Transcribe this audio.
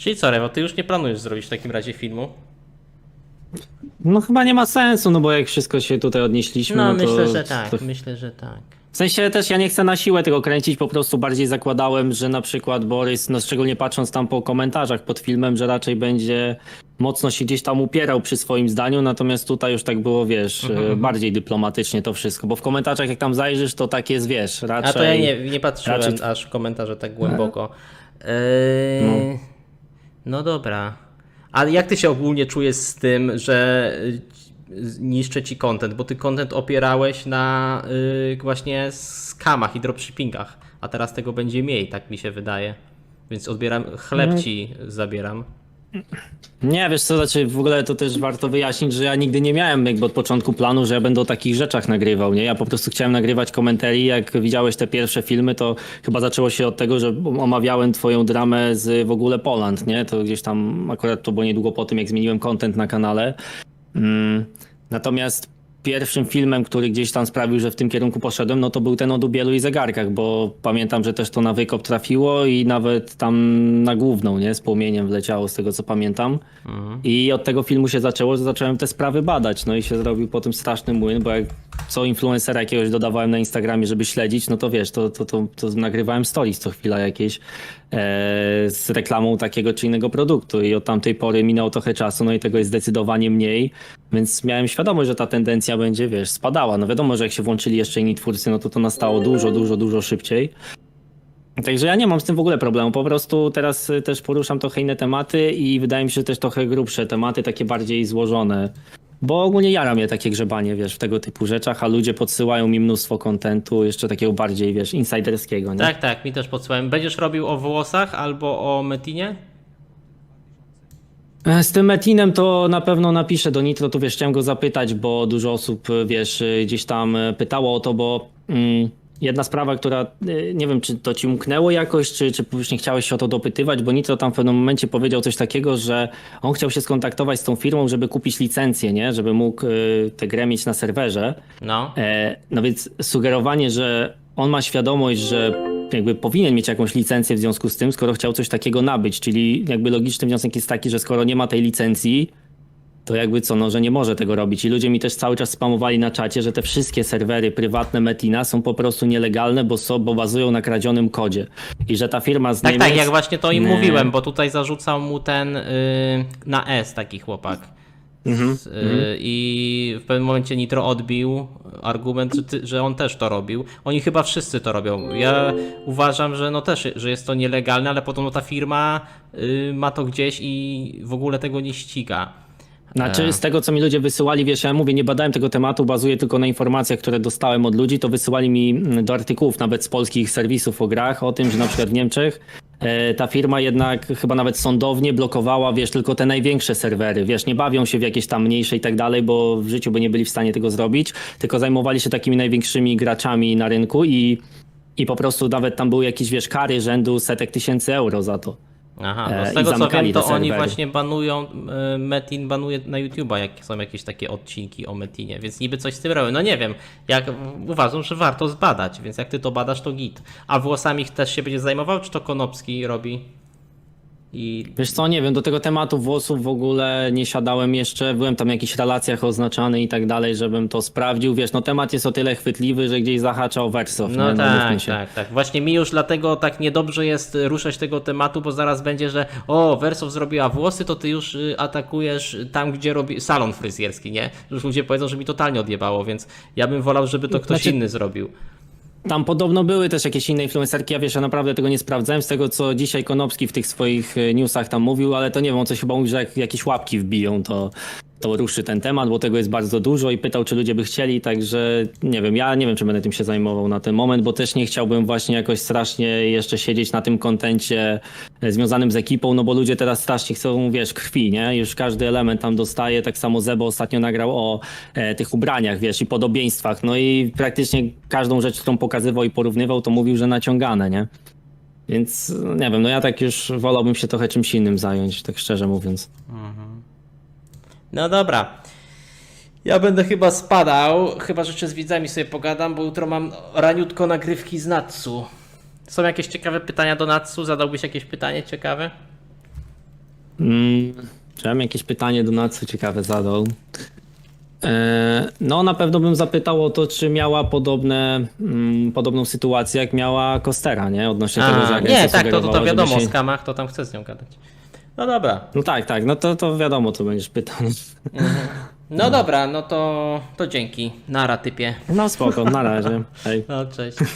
Czyli co, Rewo, ty już nie planujesz zrobić w takim razie filmu? No chyba nie ma sensu, no bo jak wszystko się tutaj odnieśliśmy, No, no, to, myślę, że tak, to myślę, że tak. W sensie też ja nie chcę na siłę tego kręcić, po prostu bardziej zakładałem, że na przykład Borys, no szczególnie patrząc tam po komentarzach pod filmem, że raczej będzie mocno się gdzieś tam upierał przy swoim zdaniu, natomiast tutaj już tak było, wiesz, Mhm, e, bardziej dyplomatycznie to wszystko, bo w komentarzach jak tam zajrzysz, to tak jest, wiesz, raczej... A to ja nie, nie patrzyłem raczej- aż w komentarze tak głęboko. Eee, no. dobra. Ale jak ty się ogólnie czujesz z tym, że y, niszczę ci content? Bo ty content opierałeś na y, właśnie skamach i dropshippingach, a teraz tego będzie mniej, tak mi się wydaje. Więc odbieram, chleb Mhm. ci zabieram. Nie, wiesz co, znaczy w ogóle to też warto wyjaśnić, że ja nigdy nie miałem jakby od początku planu, że ja będę o takich rzeczach nagrywał, nie? Ja po prostu chciałem nagrywać komentarii, jak widziałeś te pierwsze filmy, to chyba zaczęło się od tego, że omawiałem twoją dramę z w ogóle Poland, nie? To gdzieś tam akurat to było niedługo po tym, jak zmieniłem content na kanale. Mm, natomiast pierwszym filmem, który gdzieś tam sprawił, że w tym kierunku poszedłem, no to był ten o dubielu i zegarkach, bo pamiętam, że też to na wykop trafiło i nawet tam na główną, nie, z płomieniem wleciało z tego co pamiętam. I od tego filmu się zaczęło, że zacząłem te sprawy badać, no i się zrobił po tym straszny młyn, bo jak co influencera jakiegoś dodawałem na Instagramie, żeby śledzić, no to wiesz, to, to, to, to nagrywałem stories co chwila jakieś e, z reklamą takiego czy innego produktu i od tamtej pory minęło trochę czasu, no i tego jest zdecydowanie mniej, więc miałem świadomość, że ta tendencja będzie, wiesz, spadała. No wiadomo, że jak się włączyli jeszcze inni twórcy, no to to nastało dużo, dużo, dużo szybciej. Także ja nie mam z tym w ogóle problemu. Po prostu teraz y, też poruszam trochę inne tematy i wydaje mi się, że też trochę grubsze tematy, takie bardziej złożone. Bo ogólnie jara mnie takie grzebanie, wiesz, w tego typu rzeczach, a ludzie podsyłają mi mnóstwo kontentu, jeszcze takiego bardziej, wiesz, insiderskiego, nie? Tak, tak, mi też podsyłałem. Będziesz robił o włosach albo o Metinie? E, Z tym Metinem to na pewno napiszę do Nitro, tu wiesz, chciałem go zapytać, bo dużo osób, wiesz, gdzieś tam pytało o to, bo mm, jedna sprawa, która, y, nie wiem, czy to ci umknęło jakoś, czy, czy już nie chciałeś się o to dopytywać, bo Nitro tam w pewnym momencie powiedział coś takiego, że on chciał się skontaktować z tą firmą, żeby kupić licencję, nie, żeby mógł y, tę grę mieć na serwerze. No. E, no więc sugerowanie, że on ma świadomość, że jakby powinien mieć jakąś licencję w związku z tym, skoro chciał coś takiego nabyć, czyli jakby logiczny wniosek jest taki, że skoro nie ma tej licencji, to jakby co, no, że nie może tego robić. I ludzie mi też cały czas spamowali na czacie, że te wszystkie serwery prywatne Metina są po prostu nielegalne, bo, są, bo bazują na kradzionym kodzie. I że ta firma z Tak, Niemiec... tak, jak właśnie to im Nie. mówiłem, bo tutaj zarzucał mu ten y, na S taki chłopak. Mhm, y, I w pewnym momencie Nitro odbił argument, że, ty, że on też to robił. Oni chyba wszyscy to robią. Ja uważam, że no też, że jest to nielegalne, ale potem no ta firma y, ma to gdzieś i w ogóle tego nie ściga. Znaczy, E. z tego, co mi ludzie wysyłali, wiesz, ja mówię, nie badałem tego tematu, bazuję tylko na informacjach, które dostałem od ludzi, to wysyłali mi mm, do artykułów nawet z polskich serwisów o grach, o tym, że na przykład w Niemczech e, ta firma jednak chyba nawet sądownie blokowała, wiesz, tylko te największe serwery, wiesz, nie bawią się w jakieś tam mniejsze i tak dalej, bo w życiu by nie byli w stanie tego zrobić, tylko zajmowali się takimi największymi graczami na rynku i, i po prostu nawet tam były jakieś, wiesz, kary rzędu setek tysięcy euro za to. Aha, no E, z tego co wiem, to oni właśnie banują, y, Metin banuje na YouTube'a, jak są jakieś takie odcinki o Metinie, więc niby coś z tym robią. No nie wiem, jak uważam, że warto zbadać, więc jak ty to badasz, to git. A włosami też się będzie zajmował, czy to Konopski robi? I Wiesz co, nie wiem, do tego tematu włosów w ogóle nie siadałem jeszcze, byłem tam w jakichś relacjach oznaczany i tak dalej, żebym to sprawdził. Wiesz, no temat jest o tyle chwytliwy, że gdzieś zahacza o Wersow. No nie? tak, mówmy się. tak, tak. Właśnie mi już dlatego tak niedobrze jest ruszać tego tematu, bo zaraz będzie, że o, Wersow zrobiła włosy, to ty już y, atakujesz tam, gdzie robi salon fryzjerski, nie? Już ludzie powiedzą, że mi totalnie odjebało, więc ja bym wolał, żeby to ktoś Znaczy- inny zrobił. Tam podobno były też jakieś inne influencerki, ja wiesz, ja naprawdę tego nie sprawdzałem, z tego co dzisiaj Konopski w tych swoich e, newsach tam mówił, ale to nie wiem, on coś chyba mówił, że jak jakieś łapki wbiją, to, to ruszy ten temat, bo tego jest bardzo dużo i pytał, czy ludzie by chcieli, także nie wiem, ja nie wiem, czy będę tym się zajmował na ten moment, bo też nie chciałbym właśnie jakoś strasznie jeszcze siedzieć na tym kontencie związanym z ekipą, no bo ludzie teraz strasznie chcą, wiesz, krwi, nie? Już każdy element tam dostaje, tak samo Zebo ostatnio nagrał o e, tych ubraniach, wiesz, i podobieństwach, no i praktycznie każdą rzecz, którą pokazywał i porównywał, to mówił, że naciągane, nie? Więc no nie wiem, no ja tak już wolałbym się trochę czymś innym zająć, tak szczerze mówiąc. No dobra. Ja będę chyba spadał, chyba że jeszcze z widzami sobie pogadam, bo jutro mam raniutko nagrywki z Natsu. Są jakieś ciekawe pytania do Natsu? Zadałbyś jakieś pytanie ciekawe? czy ja mam jakieś pytanie do co ciekawe zadał? E, No, na pewno bym zapytał o to, czy miała podobne, mm, podobną sytuację, jak miała Kostera, nie? Odnośnie tego, że A, nie, tak, to, to, to wiadomo, żeby o się... skamach to tam chcę z nią gadać. No dobra. No tak, tak, no to, to wiadomo, co będziesz pytał. No dobra, no to, to dzięki. Nara typie. No spoko, na razie. Hej. No cześć.